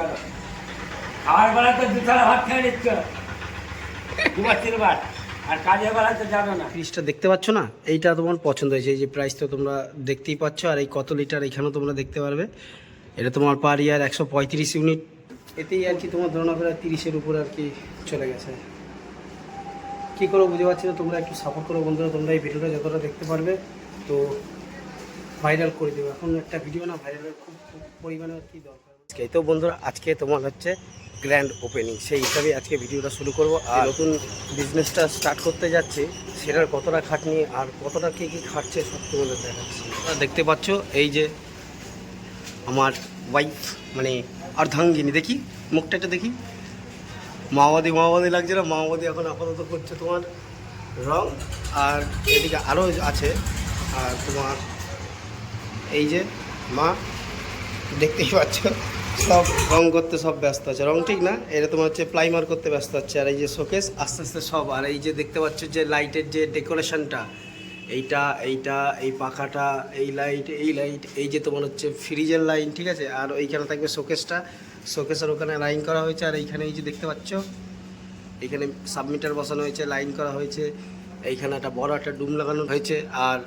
করো খাওয়ার বেলা তো দুথালা ভাত খেয়ে নিচ্ছ? দুবার তিনবার ফ্রিজটা দেখতে পাচ্ছ না? এইটা তোমার পছন্দ হয়েছে। এই যে প্রাইস তো তোমরা দেখতেই পাচ্ছ, আর এই কত লিটার এখানেও তোমরা দেখতে পারবে। এটা তোমার পার ইয়ার একশো পঁয়ত্রিশ ইউনিট এতেই আর কি তোমার ধরনা প্রায় তিরিশের উপরে আর কি চলে গেছে। কী করো বুঝতে পারছি না, তোমরা একটু সাপোর্ট করো বন্ধুরা, তোমরা এই ভিডিওটা যতটা দেখতে পারবে, তো ভাইরাল করে দেবো এখন একটা ভিডিও না ভাইরালের খুব পরিমাণে আর কি দরকার। আজকে। তো বন্ধুরা আজকে তোমার হচ্ছে গ্র্যান্ড ওপেনিং সেই হিসাবে আজকে ভিডিওটা শুরু করব। আর নতুন বিজনেসটা স্টার্ট করতে যাচ্ছে সেটার কতটা খাটনি আর কতটা কে কী খাটছে সব তোমাদের দেখাচ্ছি। দেখতে পাচ্ছ এই যে আমার ওয়াইফ মানে অর্ধাঙ্গিনী। দেখি মুখটা একটা দেখি। মাওবাদী মাওবাদী লাগছে না? মাওবাদী এখন আপাতত করছে তোমার রং। আর এদিকে আরও আছে আর তোমার এই যে মা দেখতেই পাচ্ছ। সব রং করতে সব ব্যস্ত আছে। রং ঠিক না? এটা তোমার হচ্ছে প্লাইমার করতে ব্যস্ত আছে। আর এই যে শোকেস, আস্তে আস্তে সব। আর এই যে দেখতে পাচ্ছ যে লাইটের যে ডেকোরেশনটা, এইটা এইটা, এই পাখাটা, এই লাইট এই লাইট, এই যে তোমার হচ্ছে ফ্রিজের লাইন, ঠিক আছে? আর এইখানে থাকবে শোকেসটা। শোকেসের ওখানে লাইন করা হয়েছে। আর এইখানে এই যে দেখতে পাচ্ছ এখানে সাবমিটার বসানো হয়েছে, লাইন করা হয়েছে। এইখানে একটা বড় একটা ডুম লাগানো হয়েছে। আর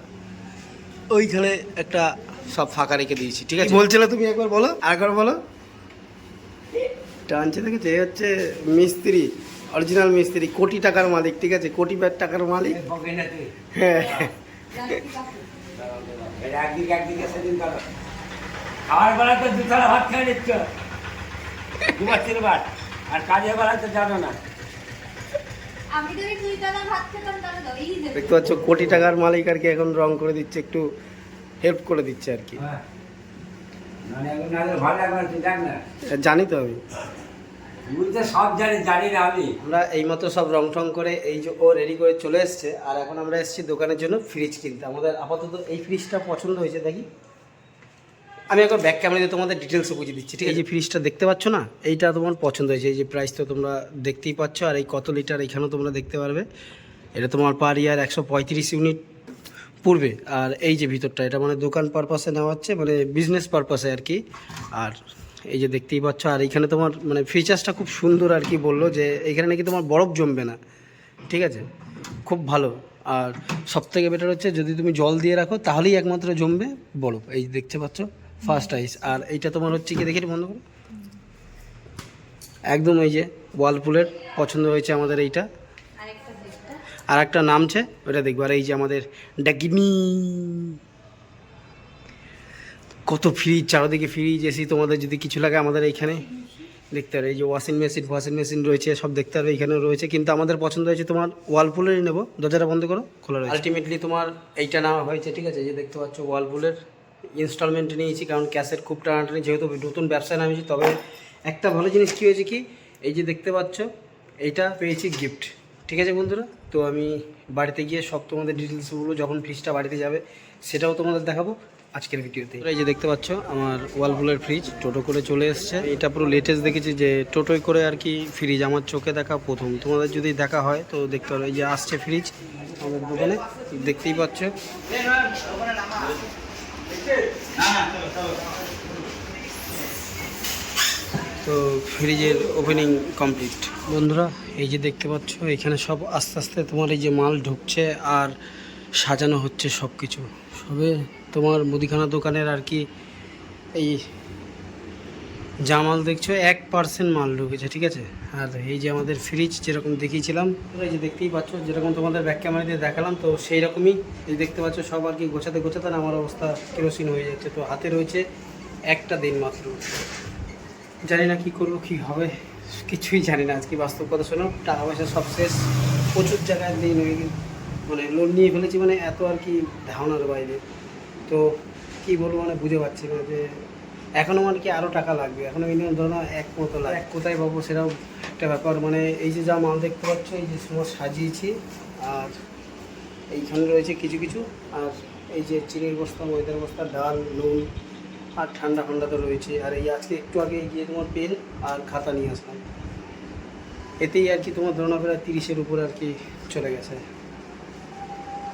ওইখানে একটা সব ফাঁকা রেখে দিয়েছি ঠিক আছে? বলছিলে তুমি একবার বলো? আরেকবার বলো? টানছে দেখেছে এ হচ্ছে মিস্ত্রি অরিজিনাল মিস্ত্রি কোটি টাকার মালিক ঠিক আছে? কোটি ব্যাট টাকার মালিক। হ্যাঁ। এটা একদিকে একদিকে সেদিন করো খাওয়ার বেলা তো দুথালা ভাত খেয়ে নিচ্ছ। দুবার তিনবার। আর কাজের বেলা তো না। দেখতে পাচ্ছ কোটি টাকার মালিক আর কি এখন রং করে দিচ্ছে একটু হেল্প করে দিচ্ছে আর কি। হ্যাঁ। মানে এখন জানি তো আমি। সব জানি জানি না আমি। আমরা এইমাত্র সব রং টং করে এই যে ও রেডি করে চলে এসছে আর এখন আমরা এসেছি দোকানের জন্য ফ্রিজ কিনতে। আমাদের আপাতত এই ফ্রিজটা পছন্দ হয়েছে দেখি। আমি একবার ব্যাক ক্যামেরাতে তোমাদের ডিটেলসও বুঝিয়ে দিচ্ছি ঠিক আছে? এই যে ফ্রিজটা দেখতে পাচ্ছ না এইটা তোমার পছন্দ হয়েছে। এই যে প্রাইস তো তোমরা দেখতেই পাচ্ছ আর এই কত লিটার এখানেও তোমরা দেখতে পারবে। এটা তোমার পার ইয়ার একশো পঁয়ত্রিশ ইউনিট পূর্বে, আর এই যে ভিতরটা, এটা মানে দোকান পারপাসে নেওয়া হচ্ছে মানে বিজনেস পারপাসে আর কি। আর এই যে দেখতেই পাচ্ছ, আর এখানে তোমার মানে ফিচার্সটা খুব সুন্দর আর কি বলল যে, এখানে নাকি তোমার বরফ জমবে না। ঠিক আছে? খুব ভালো। আর সব থেকে বেটার হচ্ছে, যদি তুমি জল দিয়ে রাখো, তাহলেই একমাত্র জমবে বরফ। এই দেখতে পাচ্ছ ফার্স্ট আইস আর এইটা তোমার হচ্ছে কি, দেখি বন্ধ একদম এই যে ওয়ালপুলের পছন্দ হয়েছে আমাদের এইটা। আর একটা নামছে ওটা দেখব। আর এই যে আমাদের ডাকিনি। কত ফ্রিজ চারদিকে ফ্রিজ এসি তোমাদের যদি কিছু লাগে আমাদের এইখানে দেখতে পারবে এই যে ওয়াশিং মেশিন ওয়াশিং মেশিন রয়েছে, সব দেখতে পারবে এখানে রয়েছে। কিন্তু আমাদের পছন্দ হয়েছে তোমার ওয়ালপুলেরই নেব। দরজাটা বন্ধ করো, খোলা রয়েছে। আলটিমেটলি তোমার এইটা নেওয়া হয়েছে, ঠিক আছে? যে দেখতে পাচ্ছ ওয়ালপুলের ইনস্টলমেন্টে নিয়েছি, কারণ ক্যাশের খুব টানাটানি, যেহেতু নতুন ব্যবসায় নামিয়েছি, তবে একটা ভালো জিনিস কী হয়েছে কি? এই যে দেখতে পাচ্ছ, এইটা পেয়েছি গিফট ঠিক আছে বন্ধুরা তো আমি বাড়িতে গিয়ে সব তোমাদের ডিটেলসগুলো যখন ফ্রিজটা বাড়িতে যাবে সেটাও তোমাদের দেখাবো আজকের ভিডিওতে এই যে দেখতে পাচ্ছ আমার ওয়ালপুলের ফ্রিজ টোটো করে চলে এসছে এটা পুরো লেটেস্ট দেখেছি যে টোটোয় করে আর কি ফ্রিজ আমার চোখে দেখা প্রথম তোমাদের যদি দেখা হয় তো দেখতে পারো এই যে আসছে ফ্রিজ আমাদের দোকানে দেখতেই পাচ্ছ তো ফ্রিজের ওপেনিং কমপ্লিট বন্ধুরা, এই যে দেখতে পাচ্ছ, এখানে সব আস্তে আস্তে তোমার এই যে মাল ঢুকছে আর সাজানো হচ্ছে সব কিছু সবে তোমার মুদিখানা দোকানের আর কি এই যা মাল দেখছ, এক পার্সেন্ট মাল ঢুকেছে, ঠিক আছে? আর এই যে আমাদের ফ্রিজ যেরকম দেখিয়েছিলাম, এই যে দেখতেই পাচ্ছ, যেরকম তোমাদের ব্যাক ক্যামেরা দিয়ে দেখালাম, তো সেই রকমই এই দেখতে পাচ্ছ, সব আর কি গোছাতে গোছাতে আমার অবস্থা কেরোসিন হয়ে যাচ্ছে, তো হাতে রয়েছে একটা দিন মাত্র। জানি না কি করব, কি হবে, কিছুই জানি না আজকে বাস্তব কথা। শোনো, টাকা পয়সা সব শেষ। প্রচুর জায়গায় দিন হয়ে মানে লোন নিয়ে ফেলেছি মানে এত আর কি ধারণার বাইরে। তো কি বলব মানে বুঝে পাচ্ছি না যে এখনও মানে কি আরও টাকা লাগবে? এখনও মিনিমাম ধরো এক মতো লাগবে। এক কোথায় পাবো, সেটাও একটা ব্যাপার। মানে এই যে যা মাল দেখতে পাচ্ছ, এই যে সময় সাজিয়েছি, আর এইখানে রয়েছে কিছু কিছু। আর এই যে চিনির বস্তা, ময়দার বস্তা, ডাল, নুন আর ঠান্ডা ঠান্ডা তো রয়েছে। আর এই আজকে একটু আগে গিয়ে তোমার পেন আর খাতা নিয়ে আসলাম। এতেই আর কি তোমার ধরো না প্রায় তিরিশের উপরে আর কি চলে গেছে।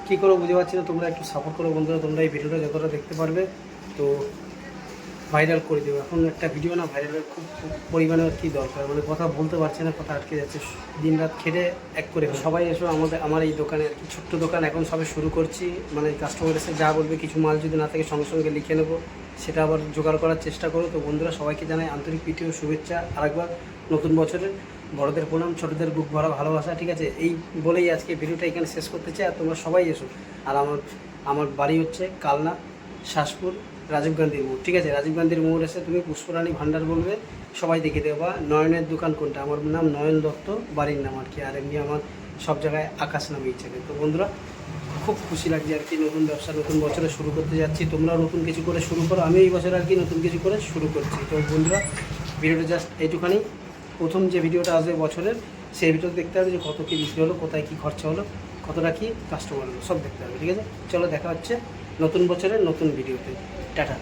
কী করো বুঝতে পারছি না, তোমরা একটু সাপোর্ট করো বন্ধুরা, তোমরা এই ভিডিওটা যতটা দেখতে পারবে, তো ভাইরাল করে দেবো এখন একটা ভিডিও না ভাইরালের খুব খুব পরিমাণে আর কি দরকার। মানে কথা বলতে পারছে না, কথা আটকে যাচ্ছে। দিন রাত খেটে এক করে সবাই এসো, আমাদের, আমার এই দোকানে আর কি ছোট্ট দোকান। এখন সবে শুরু করছি। মানে কাস্টমার এসে যা বলবে, কিছু মাল যদি না থাকে, সঙ্গে সঙ্গে লিখে নেব। সেটা আবার জোগাড় করার চেষ্টা করো। তো বন্ধুরা, সবাইকে জানাই আন্তরিক ও শুভেচ্ছা আরেকবার নতুন বছরের বড়দের প্রণাম, ছোটদের বুক ভরা ভালোবাসা, ঠিক আছে? এই বলেই আজকে ভিডিওটা এখানে শেষ করতে চাই। আর তোমরা সবাই এসো। আর আমার আমার বাড়ি হচ্ছে কালনা, শাসপুর, রাজীব গান্ধীর মোড়, ঠিক আছে? রাজীব গান্ধীর মোড় এসে তুমি পুষ্পরানী ভান্ডার বলবে। সবাই দেখে দেবে। বা নয়নের দোকান কোনটা? আমার নাম নয়ন দত্ত, বাড়ির নাম আর কি। আর এমনি আমার সব জায়গায় আকাশ নামে ইচ্ছে তো বন্ধুরা, খুব খুশি লাগছে আর কি নতুন ব্যবসা, নতুন বছরে শুরু করতে যাচ্ছি। তোমরাও নতুন কিছু করে শুরু করো। আমি এই বছর আর কি নতুন কিছু করে শুরু করছি। তো বন্ধুরা, ভিডিওটা জাস্ট এইটুখানি। প্রথম যে ভিডিওটা আসবে বছরের, সেই ভিডিও দেখতে হবে যে কত কী বিক্রি হলো, কোথায় কী খরচা হলো, কতটা কী কাস্টমার হলো, সব দেখতে হবে, ঠিক আছে? চলো দেখা হচ্ছে নতুন বছরের নতুন ভিডিওতে। টাটা।